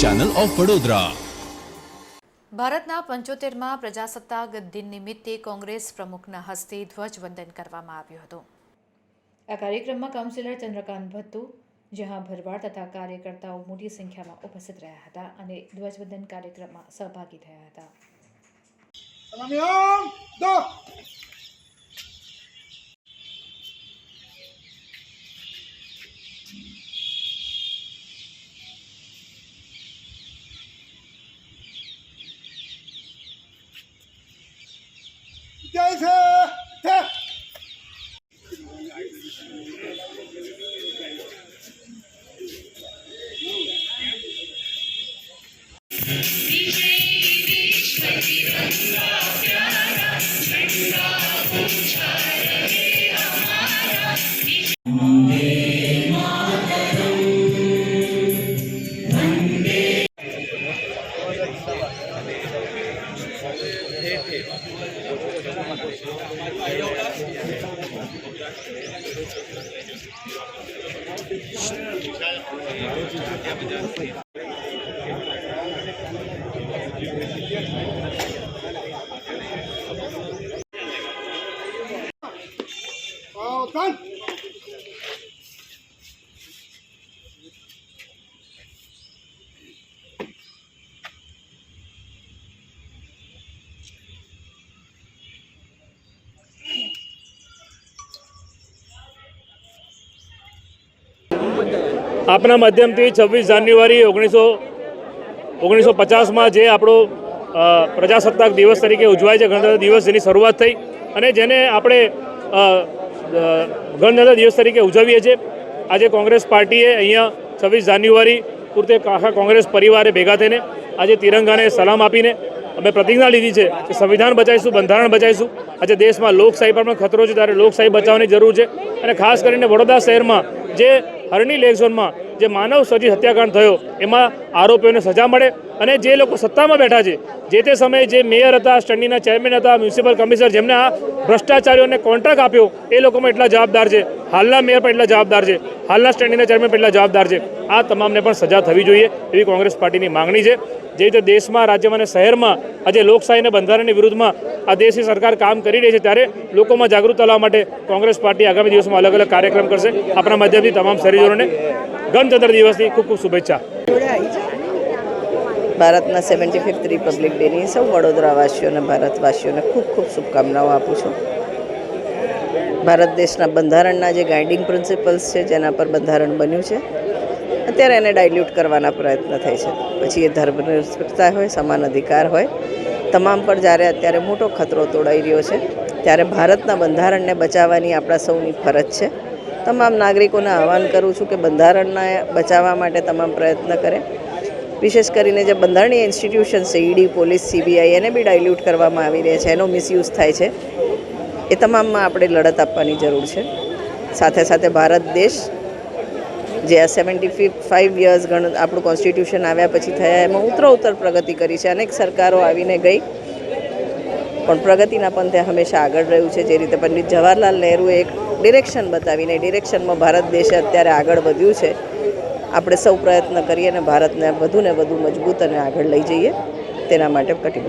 Channel of Vadodara ભારતના પંચોતેરમાં પ્રજાસત્તાક દિન નિમિત્તે કોંગ્રેસ પ્રમુખના હસ્તે ધ્વજવંદન કરવામાં આવ્યું હતું. આ કાર્યક્રમમાં કાઉન્સિલર ચંદ્રકાંત ભત્તુ જ્યાં ભરવાડ તથા કાર્યકર્તાઓ મોટી સંખ્યામાં ઉપસ્થિત રહ્યા હતા અને ધ્વજવંદન કાર્યક્રમમાં સહભાગી થયા હતા. 第二次，退。જય છે આપના માધ્યમથી છવ્વીસ જાન્યુઆરી ઓગણીસો ઓગણીસો પચાસમાં જે આપણો પ્રજાસત્તાક દિવસ તરીકે ઉજવાય છે, ગણતંત્ર દિવસ, જેની શરૂઆત થઈ અને જેને આપણે ગણતંત્ર દિવસ તરીકે ઉજવીએ છીએ. આજે કોંગ્રેસ પાર્ટીએ અહીંયા છવ્વીસ જાન્યુઆરી પૂરતે આખા કોંગ્રેસ પરિવારે ભેગા થઈને આજે તિરંગાને સલામ આપીને અમે પ્રતિજ્ઞા લીધી છે કે સંવિધાન બચાવીશું, બંધારણ બચાવીશું. આજે દેશમાં લોકશાહી પર પણ ખતરો છે, ત્યારે લોકશાહી બચાવવાની જરૂર છે. અને ખાસ કરીને વડોદરા શહેરમાં જે હરણી લેક ઝોનમાં જે માનવ સર્જિત હત્યાકાંડ થયો, એમાં આરોપીઓને સજા મળે અને જે લોકો સત્તામાં બેઠા છે, જે તે સમયે જે મેયર હતા સ્ટંડીના ચેરમેન હતા, મ્યુનિસિપલ કમિશનર જેમને આ ભ્રષ્ટાચારીઓને કોન્ટ્રાક્ટ આપ્યો, એ લોકોમાં એટલા જવાબદાર છે. હાલના મેયર પણ એટલા જવાબદાર છે. હાલના સ્ટેન્ડિંગના ચેરમેન પેટલા જવાબદાર છે. આ તમામને પણ સજા થવી જોઈએ એવી કોંગ્રેસ પાર્ટીની માંગણી છે. જે રીતે દેશમાં, રાજ્યમાં અને શહેરમાં આજે લોકશાહી અને બંધારણની વિરુદ્ધમાં આ દેશની સરકાર કામ કરી રહી છે, ત્યારે લોકોમાં જાગૃત લાવવા માટે કોંગ્રેસ પાર્ટી આગામી દિવસમાં અલગ અલગ કાર્યક્રમ કરશે. આપણા માધ્યમથી તમામ શહેરીજનોને ગણતંત્ર દિવસની ખૂબ ખૂબ શુભેચ્છા. ભારતના સેવન્ટી ફિફ્થ રિપબ્લિક ડેની સૌ વડોદરાવાસીઓ અને ભારતવાસીઓને ખૂબ ખૂબ શુભકામનાઓ આપું છું. ભારત દેશના બંધારણના જે ગાઈડિંગ પ્રિન્સિપલ્સ છે, જેના પર બંધારણ બન્યું છે, અત્યારે એને ડાયલ્યુટ કરવાના પ્રયત્ન થાય છે. પછી એ ધર્મનિરપેક્ષતા હોય, સમાન અધિકાર હોય, તમામ પર જ્યારે અત્યારે મોટો ખતરો તોડાઈ રહ્યો છે, ત્યારે ભારતના બંધારણને બચાવવાની આપણા સૌની ફરજ છે. તમામ નાગરિકોને આહવાન કરું છું કે બંધારણને બચાવવા માટે તમામ પ્રયત્ન કરે. વિશેષ કરીને જે બંધારણીય ઇન્સ્ટિટ્યુશન છે ઈડી પોલીસ સીબીઆઈ એને બી ડાયલ્યુટ કરવામાં આવી રહ્યા છે, એનો મિસયુઝ થાય છે. એ તમામમાં આપણે લડત આપવાની જરૂર છે. સાથે સાથે ભારત દેશ, જે આ સેવન્ટી ફાઇવ યર્સ ગણ આપણું કોન્સ્ટિટ્યુશન આવ્યા પછી થયા, એમાં ઉત્તરોત્તર પ્રગતિ કરી છે. અનેક સરકારો આવીને ગઈ. પણ પ્રગતિના પંથે હંમેશા આગળ રહ્યું છે. જે રીતે પંડિત જવાહરલાલ નહેરુએ એક ડિરેક્શન બતાવીને ડિરેક્શનમાં ભારત દેશે અત્યારે આગળ વધ્યું છે. આપણે સૌ પ્રયત્ન કરીએ અને ભારતને વધુ ને વધુ મજબૂત અને આગળ લઈ જઈએ. તેના માટે કટિબદ્ધ